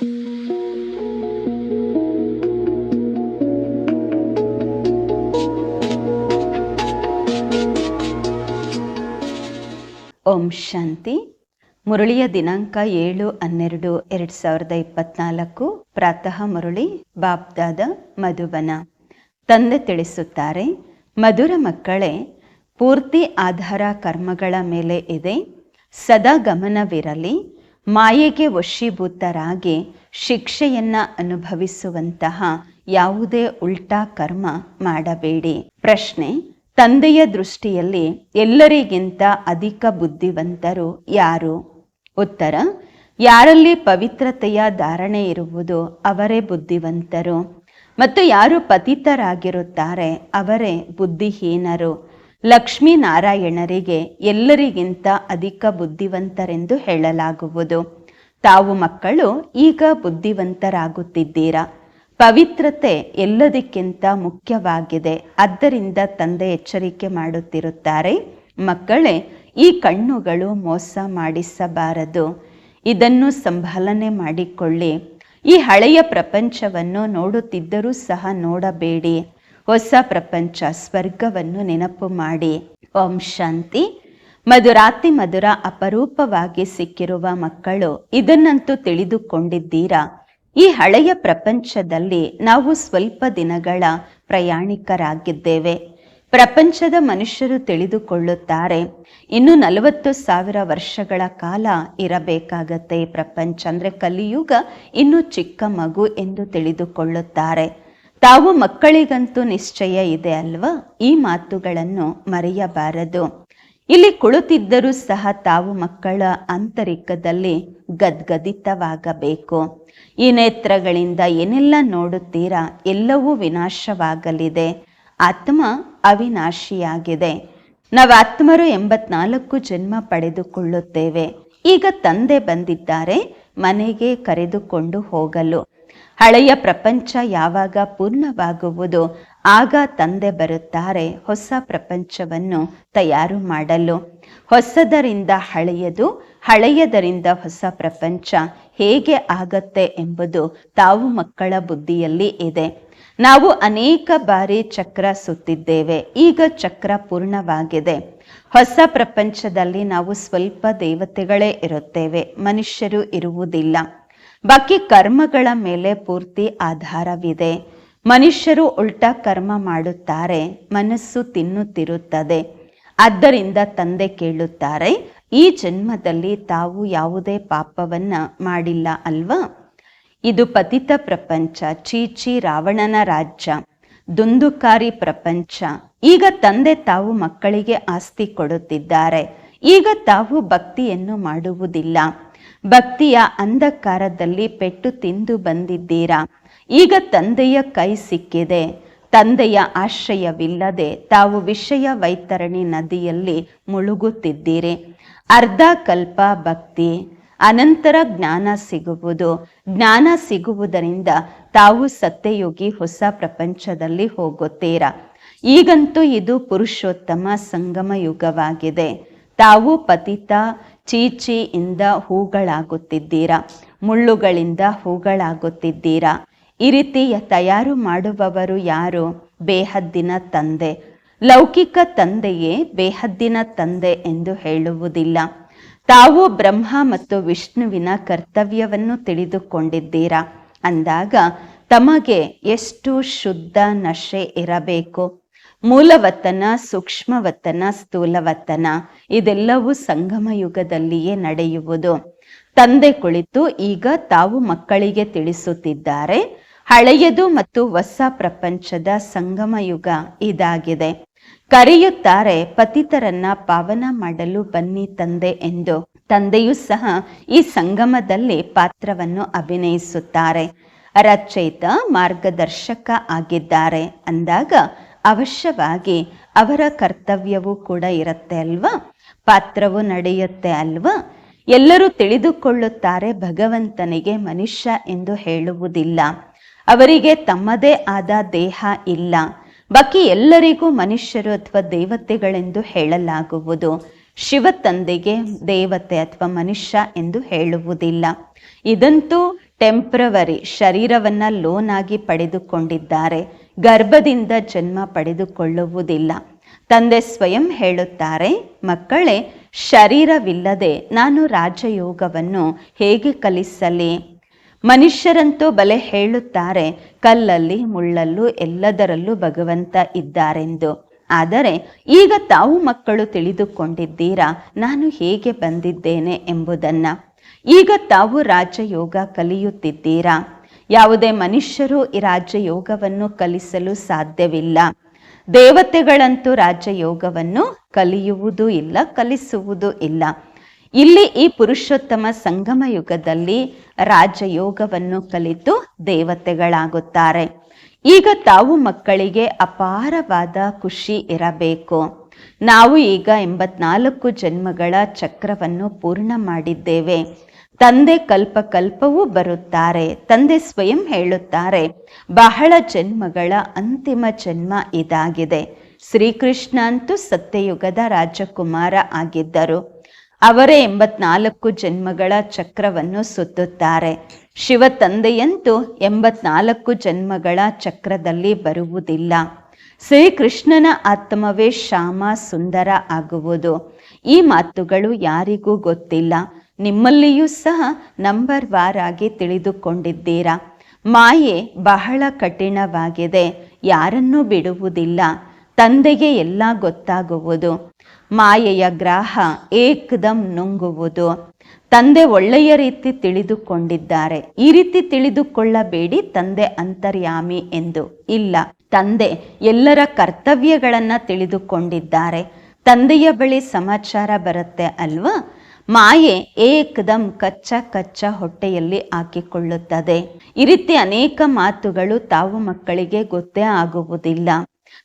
ಓಂ ಶಾಂತಿ. ಮುರಳಿಯ ದಿನಾಂಕ ಏಳು ಹನ್ನೆರಡು ಎರಡು ಸಾವಿರದ ಇಪ್ಪತ್ನಾಲ್ಕು. ಪ್ರಾತಃ ಮುರಳಿ ಬಾಬ್ದಾದ ಮಧುಬನ. ತಂದೆ ತಿಳಿಸುತ್ತಾರೆ, ಮಧುರ ಮಕ್ಕಳೇ, ಪೂರ್ತಿ ಆಧಾರ ಕರ್ಮಗಳ ಮೇಲೆ ಇದೆ, ಸದಾ ಗಮನವಿರಲಿ ಮಾಯೆಗೆ ವಶೀಭೂತರಾಗಿ ಶಿಕ್ಷೆಯನ್ನ ಅನುಭವಿಸುವಂತಹ ಯಾವುದೇ ಉಲ್ಟಾ ಕರ್ಮ ಮಾಡಬೇಡಿ. ಪ್ರಶ್ನೆ, ತಂದೆಯ ದೃಷ್ಟಿಯಲ್ಲಿ ಎಲ್ಲರಿಗಿಂತ ಅಧಿಕ ಬುದ್ಧಿವಂತರು ಯಾರು? ಉತ್ತರ, ಯಾರಲ್ಲಿ ಪವಿತ್ರತೆಯ ಧಾರಣೆ ಇರುವುದು ಅವರೇ ಬುದ್ಧಿವಂತರು. ಮತ್ತು ಯಾರು ಪತಿತರಾಗಿರುತ್ತಾರೆ ಅವರೇ ಬುದ್ಧಿಹೀನರು. ಲಕ್ಷ್ಮೀನಾರಾಯಣರಿಗೆ ಎಲ್ಲರಿಗಿಂತ ಅಧಿಕ ಬುದ್ಧಿವಂತರೆಂದು ಹೇಳಲಾಗುವುದು. ತಾವು ಮಕ್ಕಳು ಈಗ ಬುದ್ಧಿವಂತರಾಗುತ್ತಿದ್ದೀರಾ. ಪವಿತ್ರತೆ ಎಲ್ಲದಕ್ಕಿಂತ ಮುಖ್ಯವಾಗಿದೆ. ಆದ್ದರಿಂದ ತಂದೆ ಎಚ್ಚರಿಕೆ ಮಾಡುತ್ತಿರುತ್ತಾರೆ. ಮಕ್ಕಳೇ, ಈ ಕಣ್ಣುಗಳು ಮೋಸ ಮಾಡಿಸಬಾರದು. ಇದನ್ನು ಸಂಭಾಲನೆ ಮಾಡಿಕೊಳ್ಳಿ. ಈ ಹಳೆಯ ಪ್ರಪಂಚವನ್ನು ನೋಡುತ್ತಿದ್ದರೂ ಸಹ ನೋಡಬೇಡಿ. ಹೊಸ ಪ್ರಪಂಚ ಸ್ವರ್ಗವನ್ನು ನೆನಪು ಮಾಡಿ. ಓಂ ಶಾಂತಿ. ಮಧುರಾತಿ ಮಧುರ ಅಪರೂಪವಾಗಿ ಸಿಕ್ಕಿರುವ ಮಕ್ಕಳು ಇದನ್ನಂತೂ ತಿಳಿದುಕೊಂಡಿದ್ದೀರಾ? ಈ ಹಳೆಯ ಪ್ರಪಂಚದಲ್ಲಿ ನಾವು ಸ್ವಲ್ಪ ದಿನಗಳ ಪ್ರಯಾಣಿಕರಾಗಿದ್ದೇವೆ. ಪ್ರಪಂಚದ ಮನುಷ್ಯರು ತಿಳಿದುಕೊಳ್ಳುತ್ತಾರೆ, ಇನ್ನು ನಲವತ್ತು ಸಾವಿರ ವರ್ಷಗಳ ಕಾಲ ಇರಬೇಕಾಗತ್ತೆ ಪ್ರಪಂಚ. ಅಂದರೆ ಕಲಿಯುಗ ಇನ್ನೂ ಚಿಕ್ಕ ಮಗು ಎಂದು ತಿಳಿದುಕೊಳ್ಳುತ್ತಾರೆ. ತಾವು ಮಕ್ಕಳಿಗಂತೂ ನಿಶ್ಚಯ ಇದೆ ಅಲ್ವಾ? ಈ ಮಾತುಗಳನ್ನು ಮರೆಯಬಾರದು. ಇಲ್ಲಿ ಕುಳಿತಿದ್ದರೂ ಸಹ ತಾವು ಮಕ್ಕಳ ಆಂತರಿಕದಲ್ಲಿ ಗದ್ಗದಿತವಾಗಬೇಕು. ಈ ನೇತ್ರಗಳಿಂದ ಏನೆಲ್ಲ ನೋಡುತ್ತೀರಾ ಎಲ್ಲವೂ ವಿನಾಶವಾಗಲಿದೆ. ಆತ್ಮ ಅವಿನಾಶಿಯಾಗಿದೆ. ನಾವು ಆತ್ಮರು ಎಂಬತ್ನಾಲ್ಕು ಜನ್ಮ ಪಡೆದುಕೊಳ್ಳುತ್ತೇವೆ. ಈಗ ತಂದೆ ಬಂದಿದ್ದಾರೆ, ಮನೆಗೆ ಕರೆದುಕೊಂಡು ಹೋಗಲು. ಹಳೆಯ ಪ್ರಪಂಚ ಯಾವಾಗ ಪೂರ್ಣವಾಗುವುದು ಆಗ ತಂದೆ ಬರುತ್ತಾರೆ ಹೊಸ ಪ್ರಪಂಚವನ್ನು ತಯಾರು ಮಾಡಲು. ಹೊಸದರಿಂದ ಹಳೆಯದು, ಹಳೆಯದರಿಂದ ಹೊಸ ಪ್ರಪಂಚ ಹೇಗೆ ಆಗತ್ತೆ ಎಂಬುದು ತಾವು ಮಕ್ಕಳ ಬುದ್ಧಿಯಲ್ಲಿ ಇದೆ. ನಾವು ಅನೇಕ ಬಾರಿ ಚಕ್ರ ಸುತ್ತಿದ್ದೇವೆ, ಈಗ ಚಕ್ರ ಪೂರ್ಣವಾಗಿದೆ. ಹೊಸ ಪ್ರಪಂಚದಲ್ಲಿ ನಾವು ಸ್ವಲ್ಪ ದೇವತೆಗಳೇ ಇರುತ್ತೇವೆ, ಮನುಷ್ಯರು ಇರುವುದಿಲ್ಲ. ಬಾಕಿ ಕರ್ಮಗಳ ಮೇಲೆ ಪೂರ್ತಿ ಆಧಾರವಿದೆ. ಮನುಷ್ಯರು ಉಲ್ಟಾ ಕರ್ಮ ಮಾಡುತ್ತಾರೆ, ಮನಸ್ಸು ತಿನ್ನುತ್ತಿರುತ್ತದೆ. ಆದ್ದರಿಂದ ತಂದೆ ಕೇಳುತ್ತಾರೆ, ಈ ಜನ್ಮದಲ್ಲಿ ತಾವು ಯಾವುದೇ ಪಾಪವನ್ನ ಮಾಡಿಲ್ಲ ಅಲ್ವಾ? ಇದು ಪತಿತ ಪ್ರಪಂಚ, ಚೀಚಿ ರಾವಣನ ರಾಜ್ಯ, ದುಂದುಕಾರಿ ಪ್ರಪಂಚ. ಈಗ ತಂದೆ ತಾವು ಮಕ್ಕಳಿಗೆ ಆಸ್ತಿ ಕೊಡುತ್ತಿದ್ದಾರೆ. ಈಗ ತಾವು ಭಕ್ತಿಯನ್ನು ಮಾಡುವುದಿಲ್ಲ. ಭಕ್ತಿಯ ಅಂಧಕಾರದಲ್ಲಿ ಪೆಟ್ಟು ತಿಂದು ಬಂದಿದ್ದೀರಾ? ಈಗ ತಂದೆಯ ಕೈ ಸಿಕ್ಕಿದೆ. ತಂದೆಯ ಆಶ್ರಯವಿಲ್ಲದೆ ತಾವು ವಿಷಯ ವೈತರಣಿ ನದಿಯಲ್ಲಿ ಮುಳುಗುತ್ತಿದ್ದೀರಿ. ಅರ್ಧ ಕಲ್ಪ ಭಕ್ತಿ, ಅನಂತರ ಜ್ಞಾನ ಸಿಗುವುದು. ಜ್ಞಾನ ಸಿಗುವುದರಿಂದ ತಾವು ಸತ್ಯಯೋಗಿ ಹೊಸ ಪ್ರಪಂಚದಲ್ಲಿ ಹೋಗುತ್ತೀರಾ? ಈಗಂತೂ ಇದು ಪುರುಷೋತ್ತಮ ಸಂಗಮ ಯುಗವಾಗಿದೆ ತಾವು ಪತಿತ ಚೀಚಿಯಿಂದ ಹೂಗಳಾಗುತ್ತಿದ್ದೀರಾ? ಮುಳ್ಳುಗಳಿಂದ ಹೂಗಳಾಗುತ್ತಿದ್ದೀರಾ? ಈ ರೀತಿಯ ತಯಾರು ಮಾಡುವವರು ಯಾರು? ಬೇಹದ್ದಿನ ತಂದೆ. ಲೌಕಿಕ ತಂದೆಯೇ ಬೇಹದ್ದಿನ ತಂದೆ ಎಂದು ಹೇಳುವುದಿಲ್ಲ. ತಾವು ಬ್ರಹ್ಮ ಮತ್ತು ವಿಷ್ಣುವಿನ ಕರ್ತವ್ಯವನ್ನು ತಿಳಿದುಕೊಂಡಿದ್ದೀರಾ? ಅಂದಾಗ ತಮಗೆ ಎಷ್ಟು ಶುದ್ಧ ನಶೆ ಇರಬೇಕು? ಮೂಲವತನ ಸೂಕ್ಷ್ಮವತ್ತನ ಸ್ಥೂಲವತನ ಇದೆಲ್ಲವೂ ಸಂಗಮ ಯುಗದಲ್ಲಿಯೇ ನಡೆಯುವುದು. ತಂದೆ ಕುಳಿತು ಈಗ ತಾವು ಮಕ್ಕಳಿಗೆ ತಿಳಿಸುತ್ತಿದ್ದಾರೆ. ಹಳೆಯದು ಮತ್ತು ಹೊಸ ಪ್ರಪಂಚದ ಸಂಗಮ ಯುಗ ಇದಾಗಿದೆ. ಕರೆಯುತ್ತಾರೆ, ಪತಿತರನ್ನ ಪಾವನ ಮಾಡಲು ಬನ್ನಿ ತಂದೆ ಎಂದು. ತಂದೆಯೂ ಸಹ ಈ ಸಂಗಮದಲ್ಲಿ ಪಾತ್ರವನ್ನು ಅಭಿನಯಿಸುತ್ತಾರೆ. ರಚಯಿತ, ಮಾರ್ಗದರ್ಶಕ ಆಗಿದ್ದಾರೆ. ಅಂದಾಗ ಅವಶ್ಯವಾಗಿ ಅವರ ಕರ್ತವ್ಯವೂ ಕೂಡ ಇರುತ್ತೆ ಅಲ್ವಾ? ಪಾತ್ರವು ನಡೆಯುತ್ತೆ ಅಲ್ವಾ? ಎಲ್ಲರೂ ತಿಳಿದುಕೊಳ್ಳುತ್ತಾರೆ ಭಗವಂತನಿಗೆ ಮನುಷ್ಯ ಎಂದು ಹೇಳುವುದಿಲ್ಲ. ಅವರಿಗೆ ತಮ್ಮದೇ ಆದ ದೇಹ ಇಲ್ಲ. ಬಾಕಿ ಎಲ್ಲರಿಗೂ ಮನುಷ್ಯರು ಅಥವಾ ದೇವತೆಗಳೆಂದು ಹೇಳಲಾಗುವುದು. ಶಿವ ತಂದೆಗೆ ದೇವತೆ ಅಥವಾ ಮನುಷ್ಯ ಎಂದು ಹೇಳುವುದಿಲ್ಲ. ಇದಂತೂ ಟೆಂಪ್ರವರಿ ಶರೀರವನ್ನ ಲೋನ್ ಆಗಿ ಪಡೆದುಕೊಂಡಿದ್ದಾರೆ. ಗರ್ಭದಿಂದ ಜನ್ಮ ಪಡೆದುಕೊಳ್ಳುವುದಿಲ್ಲ. ತಂದೆ ಸ್ವಯಂ ಹೇಳುತ್ತಾರೆ, ಮಕ್ಕಳೇ, ಶರೀರವಿಲ್ಲದೆ ನಾನು ರಾಜಯೋಗವನ್ನು ಹೇಗೆ ಕಲಿಸಲಿ? ಮನುಷ್ಯರಂತೂ ಬಲೆ ಹೇಳುತ್ತಾರೆ, ಕಲ್ಲಲ್ಲಿ, ಮುಳ್ಳಲ್ಲೂ ಎಲ್ಲದರಲ್ಲೂ ಭಗವಂತ ಇದ್ದಾರೆಂದು. ಆದರೆ ಈಗ ತಾವು ಮಕ್ಕಳು ತಿಳಿದುಕೊಂಡಿದ್ದೀರಾ? ನಾನು ಹೇಗೆ ಬಂದಿದ್ದೇನೆ ಎಂಬುದನ್ನು. ಈಗ ತಾವು ರಾಜಯೋಗ ಕಲಿಯುತ್ತಿದ್ದೀರಾ? ಯಾವುದೇ ಮನುಷ್ಯರು ಈ ರಾಜಯೋಗವನ್ನು ಕಲಿಸಲು ಸಾಧ್ಯವಿಲ್ಲ. ದೇವತೆಗಳಂತೂ ರಾಜಯೋಗವನ್ನು ಕಲಿಯುವುದು ಇಲ್ಲ, ಕಲಿಸುವುದು ಇಲ್ಲ. ಇಲ್ಲಿ ಈ ಪುರುಷೋತ್ತಮ ಸಂಗಮ ಯುಗದಲ್ಲಿ ರಾಜಯೋಗವನ್ನು ಕಲಿತು ದೇವತೆಗಳಾಗುತ್ತಾರೆ. ಈಗ ತಾವು ಮಕ್ಕಳಿಗೆ ಅಪಾರವಾದ ಖುಷಿ ಇರಬೇಕು. ನಾವು ಈಗ ಎಂಬತ್ನಾಲ್ಕು ಜನ್ಮಗಳ ಚಕ್ರವನ್ನು ಪೂರ್ಣ ಮಾಡಿದ್ದೇವೆ. ತಂದೆ ಕಲ್ಪ ಕಲ್ಪವೂ ಬರುತ್ತಾರೆ, ತಂದೆ ಸ್ವಯಂ ಹೇಳುತ್ತಾರೆ. ಬಹಳ ಜನ್ಮಗಳ ಅಂತಿಮ ಜನ್ಮ ಇದಾಗಿದೆ. ಶ್ರೀಕೃಷ್ಣ ಅಂತೂ ಸತ್ಯಯುಗದ ರಾಜಕುಮಾರ ಆಗಿದ್ದರು. ಅವರೇ ಎಂಬತ್ನಾಲ್ಕು ಜನ್ಮಗಳ ಚಕ್ರವನ್ನು ಸುತ್ತುತ್ತಾರೆ. ಶಿವ ತಂದೆಯಂತೂ ಎಂಬತ್ನಾಲ್ಕು ಜನ್ಮಗಳ ಚಕ್ರದಲ್ಲಿ ಬರುವುದಿಲ್ಲ. ಶ್ರೀಕೃಷ್ಣನ ಆತ್ಮವೇ ಶ್ಯಾಮ ಸುಂದರ ಆಗುವುದು. ಈ ಮಾತುಗಳು ಯಾರಿಗೂ ಗೊತ್ತಿಲ್ಲ. ನಿಮ್ಮಲ್ಲಿಯೂ ಸಹ ನಂಬರ್ ವಾರ್ ಆಗಿ ತಿಳಿದುಕೊಂಡಿದ್ದೀರಾ? ಮಾಯೆ ಬಹಳ ಕಠಿಣವಾಗಿದೆ. ಯಾರನ್ನೂ ಬಿಡುವುದಿಲ್ಲ. ತಂದೆಗೆ ಎಲ್ಲ ಗೊತ್ತಾಗುವುದು. ಮಾಯೆಯ ಗ್ರಾಹ ಏಕದಂ ನುಂಗುವುದು. ತಂದೆ ಒಳ್ಳೆಯ ರೀತಿ ತಿಳಿದುಕೊಂಡಿದ್ದಾರೆ. ಈ ರೀತಿ ತಿಳಿದುಕೊಳ್ಳಬೇಡಿ ತಂದೆ ಅಂತರ್ಯಾಮಿ ಎಂದು. ಇಲ್ಲ, ತಂದೆ ಎಲ್ಲರ ಕರ್ತವ್ಯಗಳನ್ನ ತಿಳಿದುಕೊಂಡಿದ್ದಾರೆ. ತಂದೆಯ ಬಳಿ ಸಮಾಚಾರ ಬರುತ್ತೆ ಅಲ್ವಾ? ಮಾಯೆ ಏಕದಂ ಕಚ್ಚ ಕಚ್ಚ ಹೊಟ್ಟೆಯಲ್ಲಿ ಹಾಕಿಕೊಳ್ಳುತ್ತದೆ. ಈ ರೀತಿ ಅನೇಕ ಮಾತುಗಳು ತಾವು ಮಕ್ಕಳಿಗೆ ಗೊತ್ತೇ ಆಗುವುದಿಲ್ಲ.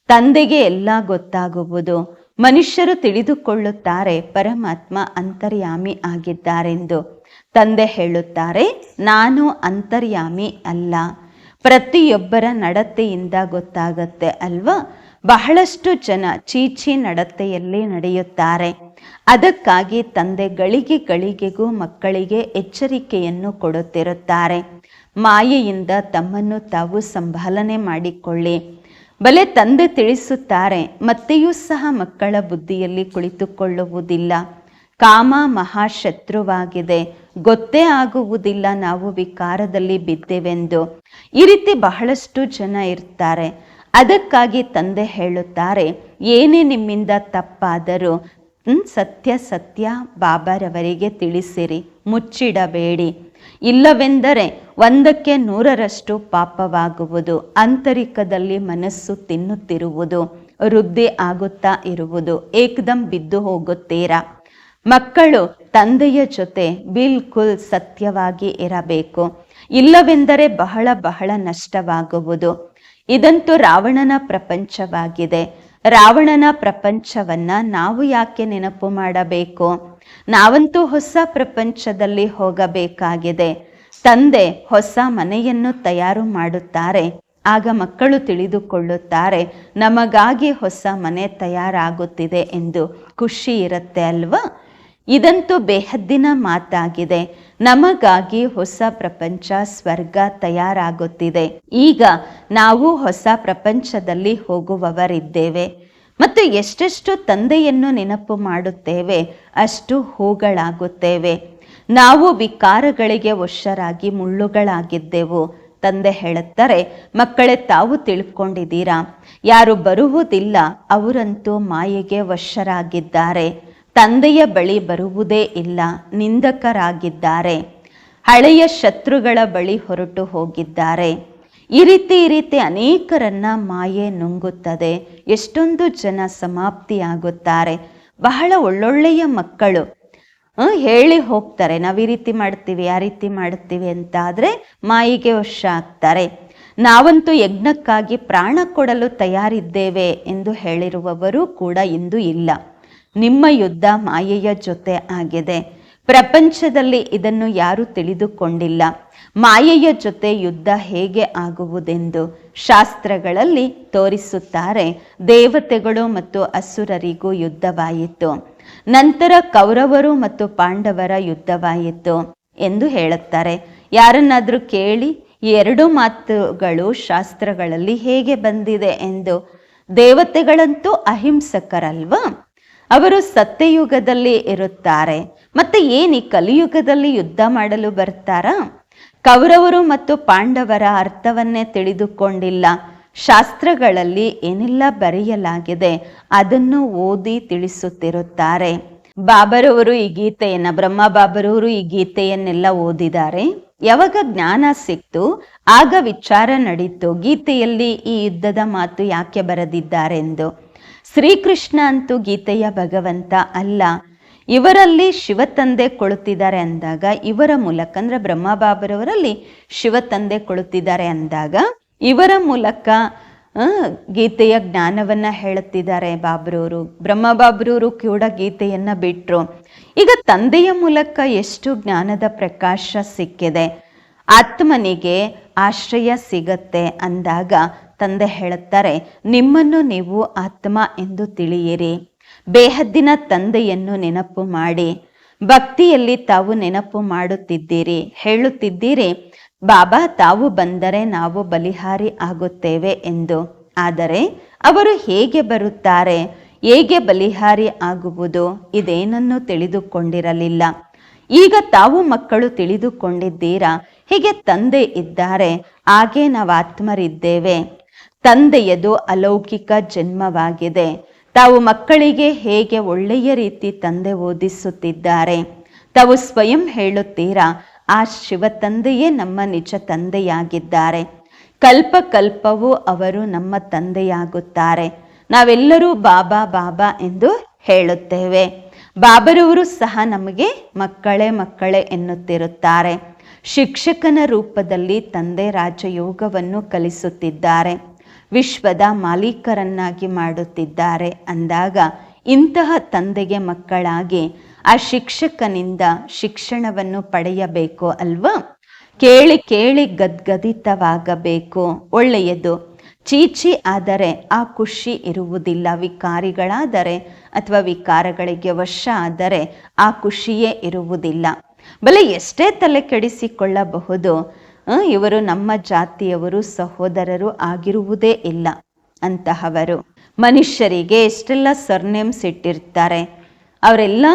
ತಂದೆಗೆ ಎಲ್ಲ ಗೊತ್ತಾಗುವುದು. ಮನುಷ್ಯರು ತಿಳಿದುಕೊಳ್ಳುತ್ತಾರೆ, ಪರಮಾತ್ಮ ಅಂತರ್ಯಾಮಿ ಆಗಿದ್ದಾರೆಂದು. ತಂದೆ ಹೇಳುತ್ತಾರೆ, ನಾನು ಅಂತರ್ಯಾಮಿ ಅಲ್ಲ. ಪ್ರತಿಯೊಬ್ಬರ ನಡತೆಯಿಂದ ಗೊತ್ತಾಗತ್ತೆ ಅಲ್ವಾ? ಬಹಳಷ್ಟು ಜನ ಚೀಚಿ ನಡತೆಯಲ್ಲಿ ನಡೆಯುತ್ತಾರೆ. ಅದಕ್ಕಾಗಿ ತಂದೆ ಗಳಿಗೆ ಗಳಿಗೆಗೂ ಮಕ್ಕಳಿಗೆ ಎಚ್ಚರಿಕೆಯನ್ನು ಕೊಡುತ್ತಿರುತ್ತಾರೆ. ಮಾಯೆಯಿಂದ ತಮ್ಮನ್ನು ತಾವು ಸಂಭಾಲನೆ ಮಾಡಿಕೊಳ್ಳಿ. ಬಲೆ ತಂದೆ ತಿಳಿಸುತ್ತಾರೆ, ಮತ್ತೆಯೂ ಸಹ ಮಕ್ಕಳ ಬುದ್ಧಿಯಲ್ಲಿ ಕುಳಿತುಕೊಳ್ಳುವುದಿಲ್ಲ. ಕಾಮ ಮಹಾಶತ್ರುವಾಗಿದೆ, ಗೊತ್ತೇ ಆಗುವುದಿಲ್ಲ ನಾವು ವಿಕಾರದಲ್ಲಿ ಬಿದ್ದೆವೆಂದು. ಈ ರೀತಿ ಬಹಳಷ್ಟು ಜನ ಇರ್ತಾರೆ. ಅದಕ್ಕಾಗಿ ತಂದೆ ಹೇಳುತ್ತಾರೆ, ಏನೇ ನಿಮ್ಮಿಂದ ತಪ್ಪಾದರೂ ಸತ್ಯ ಸತ್ಯ ಬಾಬಾರವರಿಗೆ ತಿಳಿಸಿರಿ, ಮುಚ್ಚಿಡಬೇಡಿ. ಇಲ್ಲವೆಂದರೆ ಒಂದಕ್ಕೆ ನೂರರಷ್ಟು ಪಾಪವಾಗುವುದು, ಆಂತರಿಕದಲ್ಲಿ ಮನಸ್ಸು ತಿನ್ನುತ್ತಿರುವುದು, ವೃದ್ಧಿ ಆಗುತ್ತಾ ಇರುವುದು, ಏಕದಂ ಬಿದ್ದು ಹೋಗುತ್ತೀರಾ? ಮಕ್ಕಳು ತಂದೆಯ ಜೊತೆ ಬಿಲ್ಕುಲ್ ಸತ್ಯವಾಗಿ ಇರಬೇಕು. ಇಲ್ಲವೆಂದರೆ ಬಹಳ ಬಹಳ ನಷ್ಟವಾಗುವುದು. ಇದಂತೂ ರಾವಣನ ಪ್ರಪಂಚವಾಗಿದೆ. ರಾವಣನ ಪ್ರಪಂಚವನ್ನ ನಾವು ಯಾಕೆ ನೆನಪು ಮಾಡಬೇಕು? ನಾವಂತೂ ಹೊಸ ಪ್ರಪಂಚದಲ್ಲಿ ಹೋಗಬೇಕಾಗಿದೆ. ತಂದೆ ಹೊಸ ಮನೆಯನ್ನು ತಯಾರು ಮಾಡುತ್ತಾರೆ. ಆಗ ಮಕ್ಕಳು ತಿಳಿದುಕೊಳ್ಳುತ್ತಾರೆ, ನಮಗಾಗಿ ಹೊಸ ಮನೆ ತಯಾರಾಗುತ್ತಿದೆ ಎಂದು ಖುಷಿ ಇರುತ್ತೆ ಅಲ್ವಾ? ಇದಂತೂ ಬೇಹದ್ದಿನ ಮಾತಾಗಿದೆ. ನಮಗಾಗಿ ಹೊಸ ಪ್ರಪಂಚ, ಸ್ವರ್ಗ ತಯಾರಾಗುತ್ತಿದೆ. ಈಗ ನಾವು ಹೊಸ ಪ್ರಪಂಚದಲ್ಲಿ ಹೋಗುವವರಿದ್ದೇವೆ. ಮತ್ತು ಎಷ್ಟೆಷ್ಟು ತಂದೆಯನ್ನು ನೆನಪು ಮಾಡುತ್ತೇವೆ, ಅಷ್ಟು ಹೂಗಳಾಗುತ್ತೇವೆ. ನಾವು ವಿಕಾರಗಳಿಗೆ ವಶರಾಗಿ ಮುಳ್ಳುಗಳಾಗಿದ್ದೆವು. ತಂದೆ ಹೇಳುತ್ತಾರೆ, ಮಕ್ಕಳೇ ತಾವು ತಿಳ್ಕೊಂಡಿದ್ದೀರಾ? ಯಾರು ಬರುವುದಿಲ್ಲ, ಅವರಂತೂ ಮಾಯೆಗೆ ವಶರಾಗಿದ್ದಾರೆ. ತಂದೆಯ ಬಳಿ ಬರುವುದೇ ಇಲ್ಲ, ನಿಂದಕರಾಗಿದ್ದಾರೆ. ಹಳೆಯ ಶತ್ರುಗಳ ಬಳಿ ಹೊರಟು ಹೋಗಿದ್ದಾರೆ. ಈ ರೀತಿ ಈ ರೀತಿ ಅನೇಕರನ್ನ ಮಾಯೆ ನುಂಗುತ್ತದೆ. ಎಷ್ಟೊಂದು ಜನ ಸಮಾಪ್ತಿಯಾಗುತ್ತಾರೆ. ಬಹಳ ಒಳ್ಳೊಳ್ಳೆಯ ಮಕ್ಕಳು. ಹೇಳಿ ಹೋಗ್ತಾರೆ. ನಾವು ಈ ರೀತಿ ಮಾಡ್ತೀವಿ, ಆ ರೀತಿ ಮಾಡ್ತೀವಿ ಅಂತ ಆದ್ರೆ ಮಾಯಿಗೆ ವಶ ಆಗ್ತಾರೆ ನಾವಂತೂ ಯಜ್ಞಕ್ಕಾಗಿ ಪ್ರಾಣ ಕೊಡಲು ತಯಾರಿದ್ದೇವೆ ಎಂದು ಹೇಳಿರುವವರು ಕೂಡ ಇಂದು ಇಲ್ಲ. ನಿಮ್ಮ ಯುದ್ಧ ಮಾಯೆಯ ಜೊತೆ ಆಗಿದೆ. ಪ್ರಪಂಚದಲ್ಲಿ ಇದನ್ನು ಯಾರೂ ತಿಳಿದುಕೊಂಡಿಲ್ಲ. ಮಾಯೆಯ ಜೊತೆ ಯುದ್ಧ ಹೇಗೆ ಆಗುವುದೆಂದು ಶಾಸ್ತ್ರಗಳಲ್ಲಿ ತೋರಿಸುತ್ತಾರೆ. ದೇವತೆಗಳು ಮತ್ತು ಅಸುರರಿಗೂ ಯುದ್ಧವಾಯಿತು. ನಂತರ ಕೌರವರು ಮತ್ತು ಪಾಂಡವರ ಯುದ್ಧವಾಯಿತು ಎಂದು ಹೇಳುತ್ತಾರೆ. ಯಾರನ್ನಾದರೂ ಕೇಳಿ ಈ ಎರಡು ಮಾತುಗಳು ಶಾಸ್ತ್ರಗಳಲ್ಲಿ ಹೇಗೆ ಬಂದಿದೆ ಎಂದು. ದೇವತೆಗಳಂತೂ ಅಹಿಂಸಕರಲ್ವಾ? ಅವರು ಸತ್ಯಯುಗದಲ್ಲಿ ಇರುತ್ತಾರೆ. ಮತ್ತೆ ಏನಿ ಕಲಿಯುಗದಲ್ಲಿ ಯುದ್ಧ ಮಾಡಲು ಬರ್ತಾರಾ? ಕೌರವರು ಮತ್ತು ಪಾಂಡವರ ಅರ್ಥವನ್ನೇ ತಿಳಿದುಕೊಂಡಿಲ್ಲ. ಶಾಸ್ತ್ರಗಳಲ್ಲಿ ಏನೆಲ್ಲ ಬರೆಯಲಾಗಿದೆ ಅದನ್ನು ಓದಿ ತಿಳಿಸುತ್ತಿರುತ್ತಾರೆ. ಬಾಬರವರು ಈ ಗೀತೆಯನ್ನ ಬ್ರಹ್ಮ ಬಾಬರವರು ಈ ಗೀತೆಯನ್ನೆಲ್ಲ ಓದಿದ್ದಾರೆ. ಯಾವಾಗ ಜ್ಞಾನ ಸಿಕ್ತು, ಆಗ ವಿಚಾರ ನಡೀತು. ಗೀತೆಯಲ್ಲಿ ಈ ಯುದ್ಧದ ಮಾತು ಯಾಕೆ ಬರೆದಿದ್ದಾರೆಂದು. ಶ್ರೀಕೃಷ್ಣ ಅಂತೂ ಗೀತೆಯ ಭಗವಂತ ಅಲ್ಲ. ಇವರಲ್ಲಿ ಶಿವತಂದೆ ಕೊಳುತ್ತಿದ್ದಾರೆ ಅಂದಾಗ, ಇವರ ಮೂಲಕ, ಅಂದ್ರೆ ಬ್ರಹ್ಮ ಶಿವ ಶಿವತಂದೆ ಕೊಳುತ್ತಿದ್ದಾರೆ ಅಂದಾಗ, ಇವರ ಮೂಲಕ ಗೀತೆಯ ಜ್ಞಾನವನ್ನ ಹೇಳುತ್ತಿದ್ದಾರೆ ಬಾಬ್ರವರು ಬ್ರಹ್ಮ ಬಾಬ್ರವರು ಕೂಡ ಗೀತೆಯನ್ನ ಬಿಟ್ರು. ಈಗ ತಂದೆಯ ಮೂಲಕ ಎಷ್ಟು ಜ್ಞಾನದ ಪ್ರಕಾಶ ಸಿಕ್ಕಿದೆ. ಆತ್ಮನಿಗೆ ಆಶ್ರಯ ಸಿಗತ್ತೆ ಅಂದಾಗ ತಂದೆ ಹೇಳುತ್ತಾರೆ, ನಿಮ್ಮನ್ನು ನೀವು ಆತ್ಮ ಎಂದು ತಿಳಿಯಿರಿ. ಬೇಹದ್ದಿನ ತಂದೆಯನ್ನು ನೆನಪು ಮಾಡಿ. ಭಕ್ತಿಯಲ್ಲಿ ತಾವು ನೆನಪು ಮಾಡುತ್ತಿದ್ದೀರಿ. ಹೇಳುತ್ತಿದ್ದೀರಿ, ಬಾಬಾ, ತಾವು ಬಂದರೆ ನಾವು ಬಲಿಹಾರಿ ಆಗುತ್ತೇವೆ ಎಂದು. ಆದರೆ ಅವರು ಹೇಗೆ ಬರುತ್ತಾರೆ? ಹೇಗೆ ಬಲಿಹಾರಿ ಆಗುವುದು? ಇದೇನನ್ನು ತಿಳಿದುಕೊಂಡಿರಲಿಲ್ಲ. ಈಗ ತಾವು ಮಕ್ಕಳು ತಿಳಿದುಕೊಂಡಿದ್ದೀರಾ? ಹೀಗೆ ತಂದೆ ಇದ್ದಾರೆ, ಹಾಗೆ ನಾವು ಆತ್ಮರಿದ್ದೇವೆ. ತಂದೆಯದು ಅಲೌಕಿಕ ಜನ್ಮವಾಗಿದೆ. ತಾವು ಮಕ್ಕಳಿಗೆ ಹೇಗೆ ಒಳ್ಳೆಯ ರೀತಿ ತಂದೆ ಓದಿಸುತ್ತಿದ್ದಾರೆ? ತಾವು ಸ್ವಯಂ ಹೇಳುತ್ತೀರಾ, ಆ ಶಿವ ತಂದೆಯೇ ನಮ್ಮ ನಿಜ ತಂದೆಯಾಗಿದ್ದಾರೆ. ಕಲ್ಪ ಕಲ್ಪವೂ ಅವರು ನಮ್ಮ ತಂದೆಯಾಗುತ್ತಾರೆ. ನಾವೆಲ್ಲರೂ ಬಾಬಾ ಬಾಬಾ ಎಂದು ಹೇಳುತ್ತೇವೆ. ಬಾಬರವರು ಸಹ ನಮಗೆ ಮಕ್ಕಳೇ ಮಕ್ಕಳೇ ಎನ್ನುತ್ತಿರುತ್ತಾರೆ. ಶಿಕ್ಷಕನ ರೂಪದಲ್ಲಿ ತಂದೆ ರಾಜಯೋಗವನ್ನು ಕಲಿಸುತ್ತಿದ್ದಾರೆ. ವಿಶ್ವದ ಮಾಲೀಕರನ್ನಾಗಿ ಮಾಡುತ್ತಿದ್ದಾರೆ ಅಂದಾಗ ಇಂತಹ ತಂದೆಗೆ ಮಕ್ಕಳಾಗಿ ಆ ಶಿಕ್ಷಕನಿಂದ ಶಿಕ್ಷಣವನ್ನು ಪಡೆಯಬೇಕು ಅಲ್ವಾ? ಕೇಳಿ ಕೇಳಿ ಗದ್ಗದಿತವಾಗಬೇಕು. ಒಳ್ಳೆಯದು. ಚೀಚಿ ಆದರೆ ಆ ಖುಷಿ ಇರುವುದಿಲ್ಲ. ವಿಕಾರಿಗಳಾದರೆ ಅಥವಾ ವಿಕಾರಗಳಿಗೆ ವಶ ಆದರೆ ಆ ಖುಷಿಯೇ ಇರುವುದಿಲ್ಲ. ಬಲೆ ಎಷ್ಟೇ ತಲೆ ಕೆಡಿಸಿಕೊಳ್ಳಬಹುದು. ಇವರು ನಮ್ಮ ಜಾತಿಯವರು, ಸಹೋದರರು ಆಗಿರುವುದೇ ಇಲ್ಲ ಅಂತಹವರು. ಮನುಷ್ಯರಿಗೆ ಎಷ್ಟೆಲ್ಲ ಸರ್ನೇಮ್ಸ್ ಇಟ್ಟಿರ್ತಾರೆ. ಅವರೆಲ್ಲ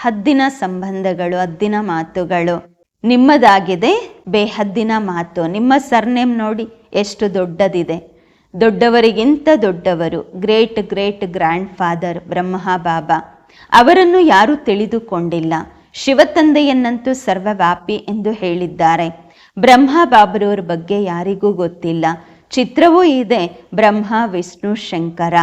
ಹದ್ದಿನ ಸಂಬಂಧಗಳು, ಹದ್ದಿನ ಮಾತುಗಳು. ನಿಮ್ಮದಾಗಿದೆ, ಬೇಹದ್ದಿನ ಮಾತು. ನಿಮ್ಮ ಸರ್ನೇಮ್ ನೋಡಿ ಎಷ್ಟು ದೊಡ್ಡದಿದೆ. ದೊಡ್ಡವರಿಗಿಂತ ದೊಡ್ಡವರು. Great great grandfather Brahma Baba ಅವರನ್ನು ಯಾರೂ ತಿಳಿದುಕೊಂಡಿಲ್ಲ. ಶಿವತಂದೆಯನ್ನಂತೂ ಸರ್ವವ್ಯಾಪಿ ಎಂದು ಹೇಳಿದ್ದಾರೆ. ಬ್ರಹ್ಮ ಬಾಬರವ್ರ ಬಗ್ಗೆ ಯಾರಿಗೂ ಗೊತ್ತಿಲ್ಲ. ಚಿತ್ರವೂ ಇದೆ, ಬ್ರಹ್ಮ, ವಿಷ್ಣು, ಶಂಕರ.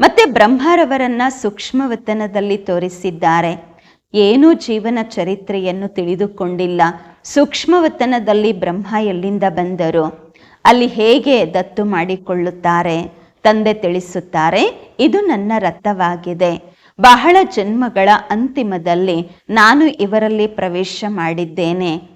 ಮತ್ತೆ ಬ್ರಹ್ಮರವರನ್ನ ಸೂಕ್ಷ್ಮವತನದಲ್ಲಿ ತೋರಿಸಿದ್ದಾರೆ. ಏನೂ ಜೀವನ ಚರಿತ್ರೆಯನ್ನು ತಿಳಿದುಕೊಂಡಿಲ್ಲ. ಸೂಕ್ಷ್ಮವತನದಲ್ಲಿ ಬ್ರಹ್ಮ ಎಲ್ಲಿಂದ ಬಂದರು? ಅಲ್ಲಿ ಹೇಗೆ ದತ್ತು ಮಾಡಿಕೊಳ್ಳುತ್ತಾರೆ? ತಂದೆ ತಿಳಿಸುತ್ತಾರೆ, ಇದು ನನ್ನ ರಥವಾಗಿದೆ. ಬಹಳ ಜನ್ಮಗಳ ಅಂತಿಮದಲ್ಲಿ ನಾನು ಇವರಲ್ಲಿ ಪ್ರವೇಶ ಮಾಡಿದ್ದೇನೆ.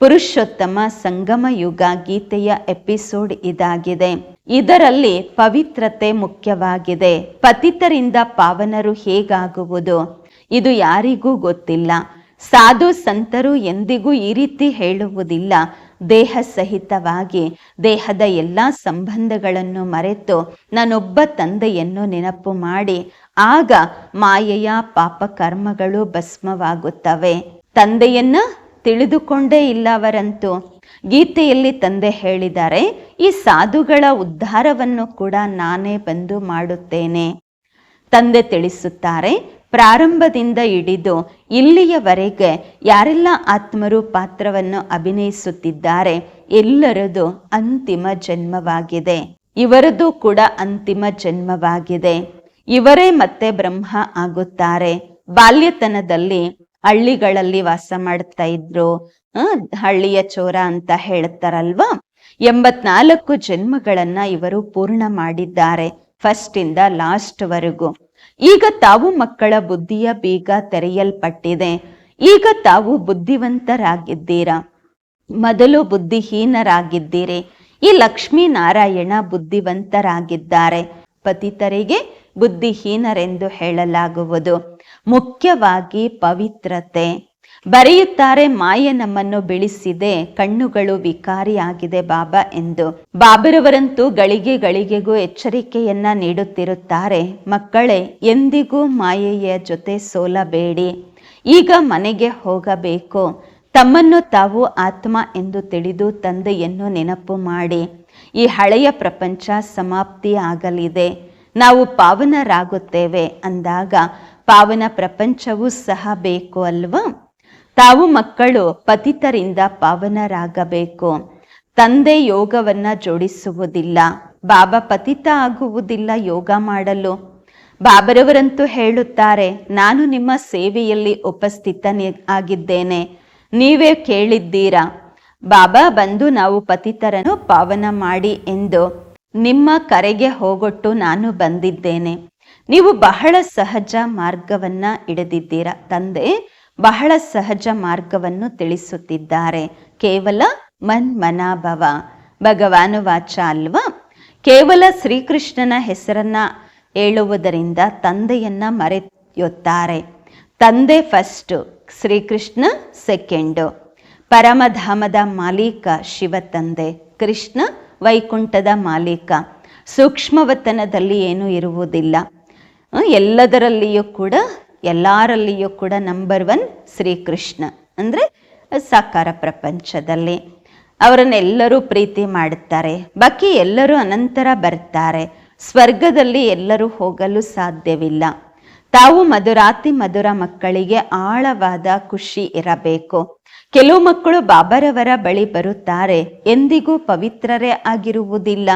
ಪುರುಷೋತ್ತಮ ಸಂಗಮ ಯುಗ ಗೀತೆಯ ಎಪಿಸೋಡ್ ಇದಾಗಿದೆ. ಇದರಲ್ಲಿ ಪವಿತ್ರತೆ ಮುಖ್ಯವಾಗಿದೆ. ಪತಿತರಿಂದ ಪಾವನರು ಹೇಗಾಗುವುದು? ಇದು ಯಾರಿಗೂ ಗೊತ್ತಿಲ್ಲ. ಸಾಧು ಸಂತರು ಎಂದಿಗೂ ಈ ರೀತಿ ಹೇಳುವುದಿಲ್ಲ. ದೇಹ ಸಹಿತವಾಗಿ, ದೇಹದ ಎಲ್ಲ ಸಂಬಂಧಗಳನ್ನು ಮರೆತು ನಾನೊಬ್ಬ ತಂದೆಯನ್ನು ನೆನಪು ಮಾಡಿ, ಆಗ ಮಾಯೆಯ ಪಾಪ ಕರ್ಮಗಳು ಭಸ್ಮವಾಗುತ್ತವೆ. ತಂದೆಯನ್ನ ತಿಳಿದುಕೊಂಡೇ ಇಲ್ಲವರಂತೂ ಗೀತೆಯಲ್ಲಿ ತಂದೆ ಹೇಳಿದ್ದಾರೆ, ಈ ಸಾಧುಗಳ ಉದ್ಧಾರವನ್ನು ಕೂಡ ನಾನೇ ಬಂದು ಮಾಡುತ್ತೇನೆ. ತಂದೆ ತಿಳಿಸುತ್ತಾರೆ, ಪ್ರಾರಂಭದಿಂದ ಹಿಡಿದು ಇಲ್ಲಿಯವರೆಗೆ ಯಾರೆಲ್ಲ ಆತ್ಮರು ಪಾತ್ರವನ್ನು ಅಭಿನಯಿಸುತ್ತಿದ್ದಾರೆ, ಎಲ್ಲರದು ಅಂತಿಮ ಜನ್ಮವಾಗಿದೆ. ಇವರದು ಕೂಡ ಅಂತಿಮ ಜನ್ಮವಾಗಿದೆ. ಇವರೇ ಮತ್ತೆ ಬ್ರಹ್ಮ ಆಗುತ್ತಾರೆ. ಬಾಲ್ಯತನದಲ್ಲಿ ಹಳ್ಳಿಗಳಲ್ಲಿ ವಾಸ ಮಾಡ್ತಾ ಇದ್ರು. ಹಳ್ಳಿಯ ಚೋರ ಅಂತ ಹೇಳ್ತಾರಲ್ವಾ? ಎಂಬತ್ನಾಲ್ಕು ಜನ್ಮಗಳನ್ನ ಇವರು ಪೂರ್ಣ ಮಾಡಿದ್ದಾರೆ ಫಸ್ಟ್ ಇಂದ ಲಾಸ್ಟ್ ವರೆಗೂ. ಈಗ ತಾವು ಮಕ್ಕಳ ಬುದ್ಧಿಯ ಬೀಗ ತೆರೆಯಲ್ಪಟ್ಟಿದೆ. ಈಗ ತಾವು ಬುದ್ಧಿವಂತರಾಗಿದ್ದೀರಾ? ಮೊದಲು ಬುದ್ಧಿಹೀನರಾಗಿದ್ದೀರಿ. ಈ ಲಕ್ಷ್ಮೀ ನಾರಾಯಣ ಬುದ್ಧಿವಂತರಾಗಿದ್ದಾರೆ. ಪತಿತರಿಗೆ ಬುದ್ಧಿಹೀನರೆಂದು ಹೇಳಲಾಗುವುದು. ಮುಖ್ಯವಾಗಿ ಪವಿತ್ರತೆ. ಬರೆಯುತ್ತಾರೆ, ಮಾಯೆ ನಮ್ಮನ್ನು ಬಿಳಿಸಿದೆ, ಕಣ್ಣುಗಳು ವಿಕಾರಿಯಾಗಿದೆ ಬಾಬಾ ಎಂದು. ಬಾಬರವರಂತೂ ಗಳಿಗೆ ಗಳಿಗೆಗೂ ಎಚ್ಚರಿಕೆಯನ್ನ ನೀಡುತ್ತಿರುತ್ತಾರೆ. ಮಕ್ಕಳೇ, ಎಂದಿಗೂ ಮಾಯೆಯ ಜೊತೆ ಸೋಲಬೇಡಿ. ಈಗ ಮನೆಗೆ ಹೋಗಬೇಕು. ತಮ್ಮನ್ನು ತಾವು ಆತ್ಮ ಎಂದು ತಿಳಿದು ತಂದೆಯನ್ನು ನೆನಪು ಮಾಡಿ. ಈ ಹಳೆಯ ಪ್ರಪಂಚ ಸಮಾಪ್ತಿ ಆಗಲಿದೆ ನಾವು ಪಾವನರಾಗುತ್ತೇವೆ ಅಂದಾಗ ಪಾವನ ಪ್ರಪಂಚವೂ ಸಹ ಬೇಕು ಅಲ್ವಾ? ತಾವು ಮಕ್ಕಳು ಪತಿತರಿಂದ ಪಾವನರಾಗಬೇಕು. ತಂದೆ ಯೋಗವನ್ನ ಜೋಡಿಸುವುದಿಲ್ಲ, ಬಾಬಾ ಪತಿತ ಆಗುವುದಿಲ್ಲ ಯೋಗ ಮಾಡಲು. ಬಾಬರವರಂತೂ ಹೇಳುತ್ತಾರೆ, ನಾನು ನಿಮ್ಮ ಸೇವೆಯಲ್ಲಿ ಉಪಸ್ಥಿತ ಆಗಿದ್ದೇನೆ. ನೀವೇ ಕೇಳಿದ್ದೀರಾ, ಬಾಬಾ ಬಂದು ನಾವು ಪತಿತರನ್ನು ಪಾವನ ಮಾಡಿ ಎಂದು. ನಿಮ್ಮ ಕರೆಗೆ ಹೋಗೊಟ್ಟು ನಾನು ಬಂದಿದ್ದೇನೆ. ನೀವು ಬಹಳ ಸಹಜ ಮಾರ್ಗವನ್ನ ಹಿಡಿದಿದ್ದೀರ. ತಂದೆ, ಬಹಳ ಸಹಜ ಮಾರ್ಗವನ್ನು ತಿಳಿಸುತ್ತಿದ್ದಾರೆ. ಕೇವಲ ಮನ್ ಮನಾಭವ ಭಗವಾನು ವಾಚ ಅಲ್ವಾ? ಕೇವಲ ಶ್ರೀಕೃಷ್ಣನ ಹೆಸರನ್ನ ಹೇಳುವುದರಿಂದ ತಂದೆಯನ್ನ ಮರೆಯುತ್ತಾರೆ. ತಂದೆ ಫಸ್ಟು ಶ್ರೀಕೃಷ್ಣ ಸೆಕೆಂಡು ಪರಮಧಾಮದ ಮಾಲೀಕ ಶಿವ ತಂದೆ ಕೃಷ್ಣ ವೈಕುಂಠದ ಮಾಲೀಕ. ಸೂಕ್ಷ್ಮವತನದಲ್ಲಿ ಏನೂ ಇರುವುದಿಲ್ಲ. ಎಲ್ಲದರಲ್ಲಿಯೂ ಕೂಡ, ಎಲ್ಲರಲ್ಲಿಯೂ ಕೂಡ ನಂಬರ್ ಒನ್ ಶ್ರೀಕೃಷ್ಣ. ಅಂದರೆ ಸಾಕಾರ ಪ್ರಪಂಚದಲ್ಲಿ. ಅವರನ್ನೆಲ್ಲರೂ ಪ್ರೀತಿ ಮಾಡುತ್ತಾರೆ. ಬಾಕಿ ಎಲ್ಲರೂ ಅನಂತರ ಬರ್ತಾರೆ. ಸ್ವರ್ಗದಲ್ಲಿ ಎಲ್ಲರೂ ಹೋಗಲು ಸಾಧ್ಯವಿಲ್ಲ. ತಾವು ಮಧುರಾತಿ ಮಧುರ ಮಕ್ಕಳಿಗೆ ಆಳವಾದ ಖುಷಿ ಇರಬೇಕು. ಕೆಲವು ಮಕ್ಕಳು ಬಾಬರವರ ಬಳಿ ಬರುತ್ತಾರೆ, ಎಂದಿಗೂ ಪವಿತ್ರರೇ ಆಗಿರುವುದಿಲ್ಲ.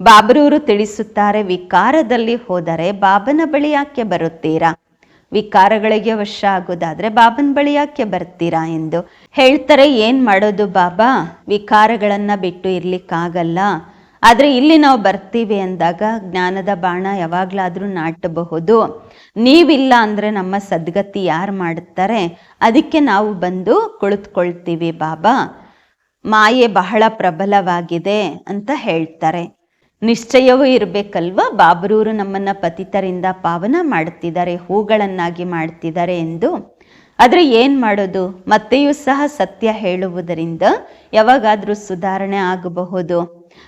ಬಾಬರವರು ತಿಳಿಸುತ್ತಾರೆ, ವಿಕಾರದಲ್ಲಿ ಹೋದರೆ ಬಾಬನ ಬಳಿ ಯಾಕೆ ಬರುತ್ತೀರಾ? ವಿಕಾರಗಳಿಗೆ ವಶ ಆಗೋದಾದ್ರೆ ಬಾಬನ ಬಳಿ ಯಾಕೆ ಬರ್ತೀರಾ ಎಂದು ಹೇಳ್ತಾರೆ, ಏನ್ ಮಾಡೋದು ಬಾಬಾ? ವಿಕಾರಗಳನ್ನ ಬಿಟ್ಟು ಇರ್ಲಿಕ್ಕಾಗಲ್ಲ. ಆದ್ರೆ ಇಲ್ಲಿ ನಾವು ಬರ್ತೀವಿ ಅಂದಾಗ ಜ್ಞಾನದ ಬಾಣ ಯಾವಾಗ್ಲಾದ್ರೂ ನಾಟಬಹುದು. ನೀವಿಲ್ಲ ಅಂದರೆ ನಮ್ಮ ಸದ್ಗತಿ ಯಾರು ಮಾಡುತ್ತಾರೆ ಅದಕ್ಕೆ ನಾವು ಬಂದು ಕುಳಿತುಕೊಳ್ತೀವಿ ಬಾಬಾ. ಮಾಯೆ ಬಹಳ ಪ್ರಬಲವಾಗಿದೆ ಅಂತ ಹೇಳ್ತಾರೆ. ನಿಶ್ಚಯವೂ ಇರಬೇಕಲ್ವ? ಬಾಬರೂರು ನಮ್ಮನ್ನು ಪತಿತರಿಂದ ಪಾವನ ಮಾಡ್ತಿದ್ದಾರೆ, ಹೂಗಳನ್ನಾಗಿ ಮಾಡ್ತಿದ್ದಾರೆ ಎಂದು. ಆದರೆ ಏನು ಮಾಡೋದು? ಮತ್ತೆಯೂ ಸಹ ಸತ್ಯ ಹೇಳುವುದರಿಂದ ಯಾವಾಗಾದರೂ ಸುಧಾರಣೆ ಆಗಬಹುದು.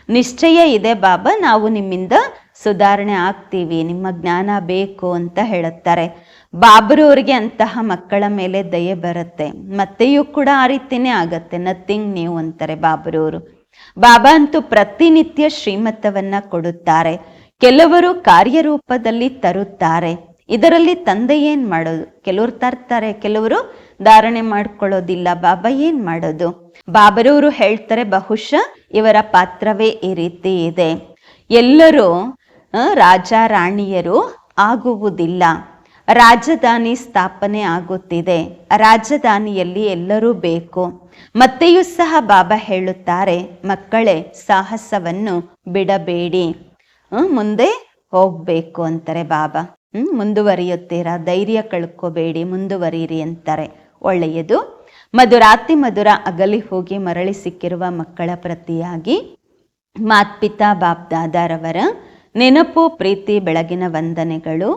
ನಿಶ್ಚಯ ಇದೆ ಬಾಬಾ, ನಾವು ನಿಮ್ಮಿಂದ ಸುಧಾರಣೆ ಆಗ್ತೀವಿ, ನಿಮ್ಮ ಜ್ಞಾನ ಬೇಕು ಅಂತ ಹೇಳುತ್ತಾರೆ. ಬಾಬರವರಿಗೆ ಅಂತಹ ಮಕ್ಕಳ ಮೇಲೆ ದಯೆ ಬರುತ್ತೆ. ಮತ್ತೆಯೂ ಕೂಡ ಆ ರೀತಿನೇ ಆಗತ್ತೆ. ನಥಿಂಗ್ ನೀವು ಅಂತಾರೆ ಬಾಬರವರು ಬಾಬಾ ಅಂತೂ ಪ್ರತಿನಿತ್ಯ ಶ್ರೀಮತವನ್ನ ಕೊಡುತ್ತಾರೆ. ಕೆಲವರು ಕಾರ್ಯರೂಪದಲ್ಲಿ ತರುತ್ತಾರೆ. ಇದರಲ್ಲಿ ತಂದೆ ಏನ್ ಮಾಡೋದು? ಕೆಲವರು ತರ್ತಾರೆ, ಕೆಲವರು ಧಾರಣೆ ಮಾಡ್ಕೊಳ್ಳೋದಿಲ್ಲ. ಬಾಬಾ ಏನ್ ಮಾಡೋದು? ಬಾಬರವರು ಹೇಳ್ತಾರೆ ಬಹುಶಃ ಇವರ ಪಾತ್ರವೇ ಈ ರೀತಿ ಇದೆ. ಎಲ್ಲರೂ ರಾಜ ರಾಣಿಯರು ಆಗುವುದಿಲ್ಲ. ರಾಜಧಾನಿ ಸ್ಥಾಪನೆ ಆಗುತ್ತಿದೆ. ರಾಜಧಾನಿಯಲ್ಲಿ ಎಲ್ಲರೂ ಬೇಕು. ಮತ್ತೆಯೂ ಸಹ ಬಾಬಾ ಹೇಳುತ್ತಾರೆ, ಮಕ್ಕಳೇ, ಸಾಹಸವನ್ನು ಬಿಡಬೇಡಿ. ಮುಂದೆ ಹೋಗ್ಬೇಕು ಅಂತಾರೆ ಬಾಬಾ. ಹ್ಮ್, ಮುಂದುವರಿಯುತ್ತೀರಾ? ಧೈರ್ಯ ಕಳ್ಕೋಬೇಡಿ, ಮುಂದುವರಿಯಿರಿ ಅಂತಾರೆ. ಒಳ್ಳೆಯದು. ಮಧುರಾತಿ ಮಧುರ ಅಗಲಿ ಹೋಗಿ ಮರಳಿ ಸಿಕ್ಕಿರುವ ಮಕ್ಕಳ ಪ್ರತಿಯಾಗಿ ಮಾತ್ಪಿತಾ ಬಾಬ್ದಾದಾರವರ ನೆನಪು, ಪ್ರೀತಿ, ಬೆಳಗಿನ ವಂದನೆಗಳು.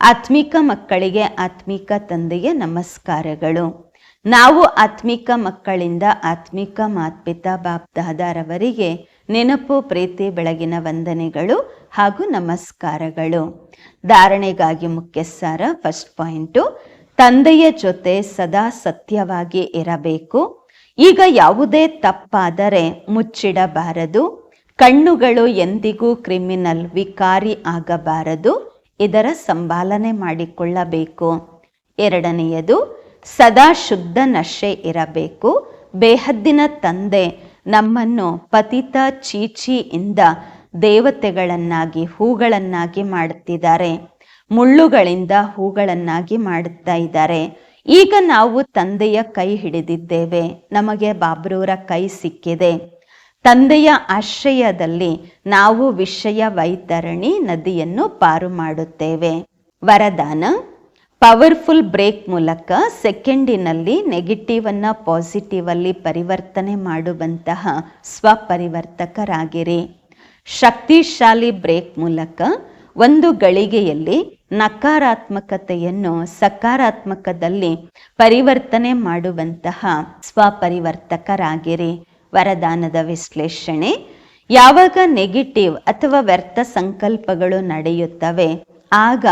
ಆತ್ಮಿಕ ಮಕ್ಕಳಿಗೆ ಆತ್ಮಿಕ ತಂದೆಯ ನಮಸ್ಕಾರಗಳು. ನಾವು ಆತ್ಮಿಕ ಮಕ್ಕಳಿಂದ ಆತ್ಮಿಕ ಮಾತ್ಪಿತಾ ಬಾಬ್ದಾದಾರವರಿಗೆ ನೆನಪು, ಪ್ರೀತಿ, ಬೆಳಗಿನ ವಂದನೆಗಳು ಹಾಗೂ ನಮಸ್ಕಾರಗಳು. ಧಾರಣೆಗಾಗಿ ಮುಖ್ಯ ಸಾರ ಫಸ್ಟ್ ಪಾಯಿಂಟು, ತಂದೆಯ ಜೊತೆ ಸದಾ ಸತ್ಯವಾಗಿ ಇರಬೇಕು. ಈಗ ಯಾವುದೇ ತಪ್ಪಾದರೆ ಮುಚ್ಚಿಡಬಾರದು. ಕಣ್ಣುಗಳು ಎಂದಿಗೂ ಕ್ರಿಮಿನಲ್ ವಿಕಾರಿ ಆಗಬಾರದು. ಇದರ ಸಂಭಾಲನೆ ಮಾಡಿಕೊಳ್ಳಬೇಕು. ಎರಡನೆಯದು, ಸದಾ ಶುದ್ಧ ನಶೆ ಇರಬೇಕು. ಬೇಹದ್ದಿನ ತಂದೆ ನಮ್ಮನ್ನು ಪತಿತ ಚೀಚಿಯಿಂದ ದೇವತೆಗಳನ್ನಾಗಿ, ಹೂಗಳನ್ನಾಗಿ ಮಾಡುತ್ತಿದ್ದಾರೆ. ಮುಳ್ಳುಗಳಿಂದ ಹೂಗಳನ್ನಾಗಿ ಮಾಡುತ್ತಾ ಇದ್ದಾರೆ. ಈಗ ನಾವು ತಂದೆಯ ಕೈ ಹಿಡಿದಿದ್ದೇವೆ. ನಮಗೆ ಬಾಬ್ರೂರ ಕೈ ಸಿಕ್ಕಿದೆ. ತಂದೆಯ ಆಶ್ರಯದಲ್ಲಿ ನಾವು ವಿಷಯ ವೈತರಣಿ ನದಿಯನ್ನು ಪಾರು ಮಾಡುತ್ತೇವೆ. ವರದಾನ, ಪವರ್ಫುಲ್ ಬ್ರೇಕ್ ಮೂಲಕ ಸೆಕೆಂಡಿನಲ್ಲಿ ನೆಗೆಟಿವ್ ಅನ್ನು ಪಾಸಿಟಿವ್ ಅಲ್ಲಿ ಪರಿವರ್ತನೆ ಮಾಡುವಂತಹ ಸ್ವಪರಿವರ್ತಕರಾಗಿರಿ. ಶಕ್ತಿಶಾಲಿ ಬ್ರೇಕ್ ಮೂಲಕ ಒಂದು ಗಳಿಗೆಯಲ್ಲಿ ನಕಾರಾತ್ಮಕತೆಯನ್ನು ಸಕಾರಾತ್ಮಕದಲ್ಲಿ ಪರಿವರ್ತನೆ ಮಾಡುವಂತಹ ಸ್ವಪರಿವರ್ತಕರಾಗಿರಿ. ವರದಾನದ ವಿಶ್ಲೇಷಣೆ, ಯಾವಾಗ ನೆಗೆಟಿವ್ ಅಥವಾ ವ್ಯರ್ಥ ಸಂಕಲ್ಪಗಳು ನಡೆಯುತ್ತವೆ, ಆಗ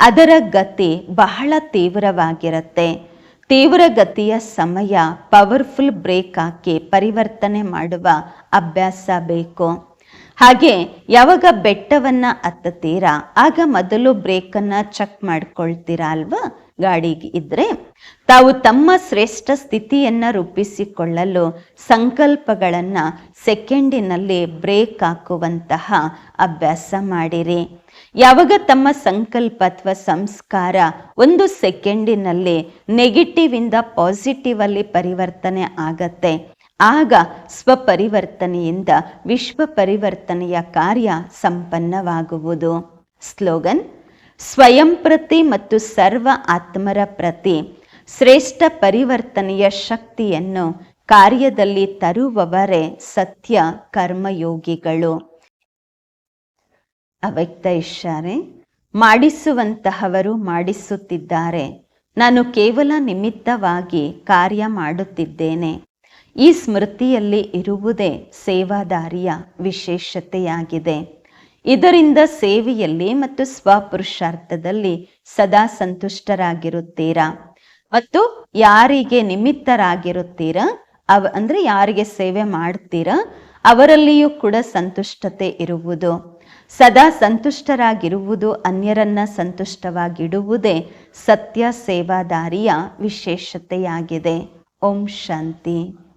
ಅದರ ಗತಿ ಬಹಳ ತೀವ್ರವಾಗಿರುತ್ತೆ. ತೀವ್ರ ಗತಿಯ ಸಮಯ ಪವರ್ಫುಲ್ ಬ್ರೇಕ್ ಹಾಕಿ ಪರಿವರ್ತನೆ ಮಾಡುವ ಅಭ್ಯಾಸ ಬೇಕು. ಹಾಗೆ ಯಾವಾಗ ಬೆಟ್ಟವನ್ನ ಹತ್ತತೀರಾ ಆಗ ಮೊದಲು ಬ್ರೇಕನ್ನ ಚೆಕ್ ಮಾಡ್ಕೊಳ್ತೀರಾ ಅಲ್ವಾ? ಗಾಡಿಗೆ ಇದ್ರೆ ತಾವು ತಮ್ಮ ಶ್ರೇಷ್ಠ ಸ್ಥಿತಿಯನ್ನ ರೂಪಿಸಿಕೊಳ್ಳಲು ಸಂಕಲ್ಪಗಳನ್ನ ಸೆಕೆಂಡಿನಲ್ಲಿ ಬ್ರೇಕ್ ಹಾಕುವಂತಹ ಅಭ್ಯಾಸ ಮಾಡಿರಿ. ಯಾವಾಗ ತಮ್ಮ ಸಂಕಲ್ಪ ಅಥವಾ ಸಂಸ್ಕಾರ ಒಂದು ಸೆಕೆಂಡಿನಲ್ಲಿ ನೆಗೆಟಿವ್ ಇಂದ ಪಾಸಿಟಿವ್ ಅಲ್ಲಿ ಪರಿವರ್ತನೆ ಆಗತ್ತೆ, ಆಗ ಸ್ವಪರಿವರ್ತನೆಯಿಂದ ವಿಶ್ವ ಪರಿವರ್ತನೆಯ ಕಾರ್ಯ ಸಂಪನ್ನವಾಗುವುದು. ಸ್ಲೋಗನ್ ಸ್ವಯಂ ಪ್ರತಿ ಮತ್ತು ಸರ್ವ ಆತ್ಮರ ಪ್ರತಿ ಶ್ರೇಷ್ಠ ಪರಿವರ್ತನೆಯ ಶಕ್ತಿಯನ್ನು ಕಾರ್ಯದಲ್ಲಿ ತರುವವರೇ ಸತ್ಯ ಕರ್ಮಯೋಗಿಗಳು. ಅವ್ಯಕ್ತ ಇಷ್ಟಾರೆ ಮಾಡಿಸುವಂತಹವರು ಮಾಡಿಸುತ್ತಿದ್ದಾರೆ. ನಾನು ಕೇವಲ ನಿಮಿತ್ತವಾಗಿ ಕಾರ್ಯ ಮಾಡುತ್ತಿದ್ದೇನೆ. ಈ ಸ್ಮೃತಿಯಲ್ಲಿ ಇರುವುದೇ ಸೇವಾದಾರಿಯ ವಿಶೇಷತೆಯಾಗಿದೆ. ಇದರಿಂದ ಸೇವೆಯಲ್ಲಿ ಮತ್ತು ಸ್ವಪುರುಷಾರ್ಥದಲ್ಲಿ ಸದಾ ಸಂತುಷ್ಟರಾಗಿರುತ್ತೀರಾ? ಮತ್ತು ಯಾರಿಗೆ ನಿಮಿತ್ತರಾಗಿರುತ್ತೀರಾ? ಅವ, ಅಂದ್ರೆ ಯಾರಿಗೆ ಸೇವೆ ಮಾಡ್ತೀರಾ? ಅವರಲ್ಲಿಯೂ ಕೂಡ ಸಂತುಷ್ಟತೆ ಇರುವುದು. ಸದಾ ಸಂತುಷ್ಟರಾಗಿರುವುದು ಅನ್ಯರನ್ನ ಸಂತುಷ್ಟವಾಗಿಡುವುದೇ ಸತ್ಯ ಸೇವಾದಾರಿಯ ವಿಶೇಷತೆಯಾಗಿದೆ. ಓಂ ಶಾಂತಿ.